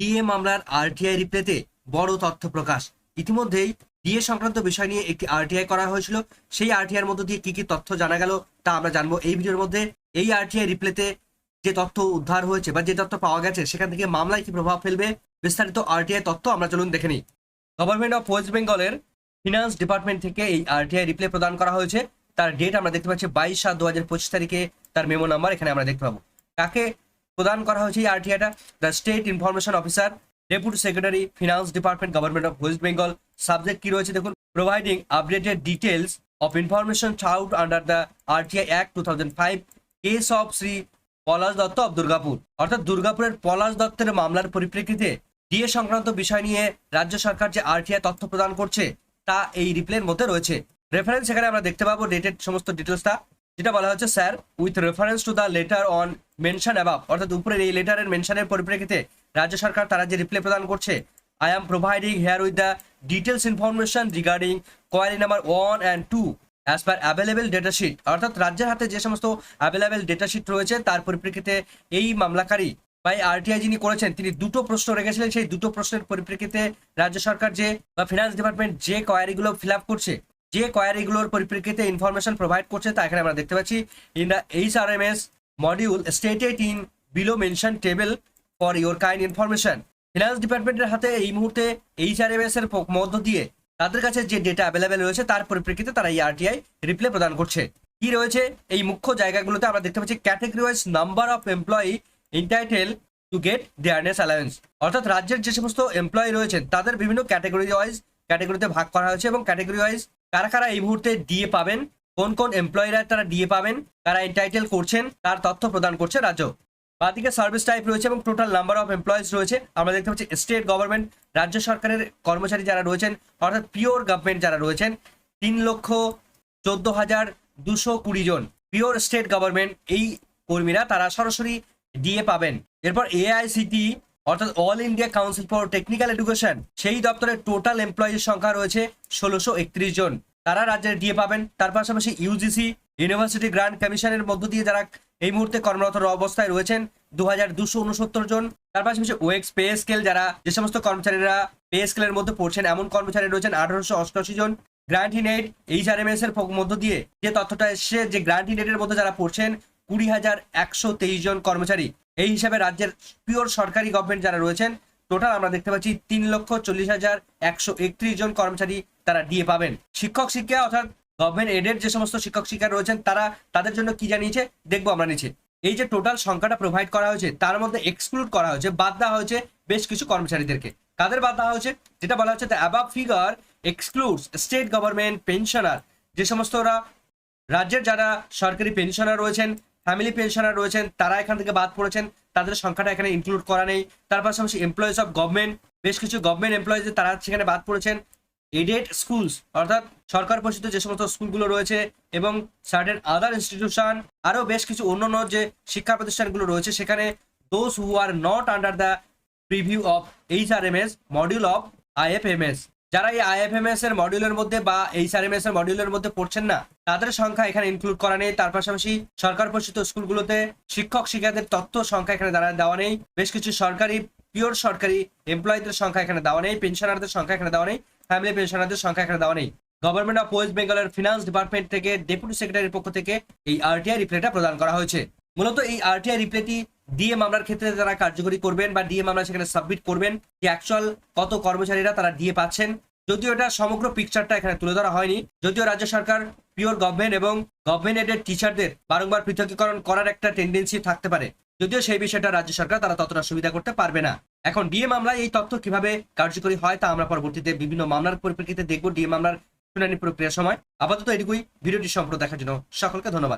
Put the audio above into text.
DA মামলার RTI রিপ্লেতে বড় তথ্য প্রকাশ। ইতিমধ্যেই ডিএ সংক্রান্ত বিষয় নিয়ে একটি আরটিআই করা হয়েছিল। সেই আরটিআই এর মধ্য দিয়ে কি কি তথ্য জানা গেল তা আমরা জানব এই ভিডিওর মধ্যে। এই আরটিআই রিপ্লেতে যে তথ্য উদ্ধার হয়েছে বা যে তথ্য পাওয়া গেছে, সেখান থেকে মামলায় কি প্রভাব ফেলবে বিস্তারিত আরটিআই তথ্য আমরা চলুন দেখে নিই। গভর্নমেন্ট অফ ওয়েস্ট বেঙ্গলের ফিনান্স ডিপার্টমেন্ট থেকে এই আরটিআই রিপ্লে প্রদান করা হয়েছে। তার ডেট আমরা দেখতে পাচ্ছি বাইশ সাত দু পঁচিশ তারিখে। তার মেমো নাম্বার এখানে আমরা দেখতে পাবো। কাকে প্রদান করা হয়েছে এই আরটিআইটা। The state information officer deputy secretary finance department government of west Bengal subject কি রয়েছে দেখুন? Providing updated details of information out under the RTI act two thousand five case of Shri Palash Dutta of Durgapur অর্থাৎ দুর্গাপুরের পলাশ দত্তের মামলার পরিপ্রেক্ষিতে DA সংক্রান্ত বিষয় নিয়ে রাজ্য সরকার যে আরটিআই তথ্য প্রদান করছে, তা এই রিপ্লের মধ্যে রয়েছে। রেফারেন্স এখানে আমরা দেখতে পাবো ডেটেড সমস্ত ডিটেলসটা যেটা বলা হচ্ছে, sir with reference to the letter on mention above অর্থাৎ উপরের এই লেটারের মেনশনের পরিপ্রেক্ষিতে রাজ্য সরকার তারা যে রিপ্লাই প্রদান করছে I am providing here with the details information regarding query number one and two as per available data sheet অর্থাৎ রাজ্যের হাতে যে সমস্ত অ্যাভেলেবেল ডেটা শিট রয়েছে, তার পরিপ্রেক্ষিতে এই মামলাকারী বা এই আরটিআই যিনি করেছেন, তিনি দুটো প্রশ্ন রেখেছিলেন। সেই দুটো প্রশ্নের পরিপ্রেক্ষিতে রাজ্য সরকার যে বা ফিনান্স ডিপার্টমেন্ট যে কোয়ারিগুলো ফিল আপ করছে যে কোয়ারিগুলোর পরিপ্রেক্ষিতে ইনফরমেশন প্রোভাইড করছে, তা এখানে আমরা দেখতে পাচ্ছি। In the H R M S module stated in below mention table for your kind information finance ডিপার্টমেন্টের হাতে এই মুহূর্তে এইচ আর এম এস এর মধ্য দিয়ে তাদের কাছে যে ডেটা অ্যাভেলেবেল রয়েছে, তার পরিপ্রেক্ষিতে তারা এই আরটিআই রিপ্লে প্রদান করছে। কি রয়েছে? এই মুখ্য জায়গাগুলোতে আমরা দেখতে পাচ্ছি category wise number of employee entitle to get dearness allowance অর্থাৎ রাজ্যের যে সমস্ত এমপ্লয়ি রয়েছেন, তাদের বিভিন্ন ক্যাটাগরি ওয়াইজ ক্যাটেগরিতে ভাগ করা হয়েছে এবং ক্যাটাগরি ওয়াইজ কারা কারা এই মুহূর্তে ডিএ পাবেন? কোন কোন এমপ্লয়িরা তারা ডিএ পাবেন? কারা এন্টাইটেল করছেন? তার তথ্য প্রদান করছে রাজ্য। বাদিকে সার্ভিস টাইপ রয়েছে এবং টোটাল নাম্বার অফ এমপ্লয়িজ রয়েছে। আমরা দেখতে পাচ্ছি স্টেট গভর্নমেন্ট রাজ্য সরকারের কর্মচারী যারা রয়েছেন, অর্থাৎ পিওর গভর্নমেন্ট যারা রয়েছেন, তিন লক্ষ চোদ্দ হাজার দুশো কুড়ি জন পিওর স্টেট গভর্নমেন্ট এই কর্মীরা তারা সরাসরি ডিএ পাবেন। এরপর এআইসিটি অর্থাৎ all India council for technical education সেই দপ্তরের টোটাল এমপ্লয়ির সংখ্যা রয়েছে ষোলোশো একত্রিশ জন। তারা রাজ্যের ডিএ পাবেন, তার পাশাপাশি ইউজিসি ইউনিভার্সিটি গ্রান্ট কমিশনের মধ্য দিয়ে যারা এই মুহূর্তে কর্মরত অবস্থায় রয়েছেন দু হাজার দুশো উনসত্তর জন। তার পাশাপাশি ওয়েক্স পে স্কেল যারা, যে সমস্ত কর্মচারীরা পে স্কেলের মধ্যে পড়ছেন, এমন কর্মচারী রয়েছেন আঠারোশো অষ্টআশি জন। ইনেট আর এম এস এর মধ্য দিয়ে যে তথ্যটা এসছে, যে গ্রান্ট ইনেটের মধ্যে যারা পড়ছেন, কুড়ি হাজার একশো তেইশ জন কর্মচারী। এই হিসাবে রাজ্যের পিওর সরকারি গভর্নমেন্ট যারা রয়েছেন টোটাল আমরা দেখতে পাচ্ছি তিন লক্ষ চল্লিশ হাজার একশো একত্রিশ জন কর্মচারী তারা ডিএ পাবেন। শিক্ষক শিক্ষা অর্থাৎ গভর্নমেন্ট এডেড যে সমস্ত শিক্ষক শিক্ষা রয়েছেন, তারা তাদের জন্য কি জানিয়েছে, দেখব আমরা নিচে। এই যে টোটাল সংখ্যাটা প্রোভাইড করা হয়েছে, তার মধ্যে এক্সক্লুড করা হয়েছে, বাদ দেওয়া হয়েছে বেশ কিছু কর্মচারীদেরকে। কাদের বাদ দেওয়া হয়েছে? যেটা বলা হচ্ছে the above figure excludes state government pensioner যে সমস্ত ওরা রাজ্যের যারা সরকারি পেনশনার রয়েছেন ফ্যামিলি পেনশনার রয়েছেন, তারা এখান থেকে বাদ পড়েছেন, তাদের সংখ্যাটা এখানে ইনক্লুড করা নেই। তার পাশাপাশি এমপ্লয়িজ অফ গভর্নমেন্ট বেশ কিছু গভর্নমেন্ট এমপ্লয়িজ তারা সেখানে বাদ পড়েছেন। এডেড স্কুলস, অর্থাৎ সরকার পোষিত যে সমস্ত স্কুলগুলো রয়েছে এবং সার্টেন আদার ইনস্টিটিউশন, আরও বেশ কিছু অন্যান্য যে শিক্ষা প্রতিষ্ঠানগুলো রয়েছে, সেখানে those who are not under the preview of H R M S module of I F IFMS যারা এই আইএফএমএস এর মডিউলের মধ্যে বা এইচ আর এম এস এর মডিউলের মধ্যে পড়ছেন না, তাদের সংখ্যা এখানে ইনক্লুড করা নেই। তার পাশাপাশি সরকার পোষিত স্কুলগুলোতে শিক্ষক শিক্ষাদের তথ্য সংখ্যা এখানে দ্বারা দেওয়া নেই। বেশ কিছু সরকারি পিওর সরকারি এমপ্লয়ীদের সংখ্যা এখানে দেওয়া নেই। পেনশনারদের সংখ্যা এখানে দেওয়া নেই। ফ্যামিলি পেনশনারদের সংখ্যা এখানে দেওয়া নেই। গভর্নমেন্ট অফ ওয়েস্ট বেঙ্গলের ফিনান্স ডিপার্টমেন্ট থেকে ডেপুটি সেক্রেটারির পক্ষ থেকে এই আরটিআই রিপ্লেটা প্রদান করা হয়েছে। মূলত এই আরটিআই রিপ্লেটি ডিএ মামলার ক্ষেত্রে যারা কার্যকরী করবেন বা ডিএ মামলা সেখানে সাবমিট করবেন, যে অ্যাকচুয়াল কত কর্মচারীরা তারা ডিএ পাচ্ছেন, যদিও এটা সমগ্র পিকচারটা এখানে তুলে ধরা হয়নি, যদিও রাজ্য সরকার পিওর গভর্নমেন্ট এবং গভর্নমেন্ট এডেড টিচারদের বারংবার পৃথকীকরণ করার একটা টেন্ডেন্সি থাকতে পারে, যদিও সেই বিষয়টা রাজ্য সরকার তারা ততটা সুবিধা করতে পারবে না। এখন ডিএ মামলায় এই তথ্য কীভাবে কার্যকরী হয় তা আমরা পরবর্তীতে বিভিন্ন মামলার পরিপ্রেক্ষিতে দেখব ডিএ মামলার শুনানি প্রক্রিয়ার সময়। আপাতত এটুকুই, ভিডিওটি সম্পূর্ণ দেখার জন্য সকলকে ধন্যবাদ।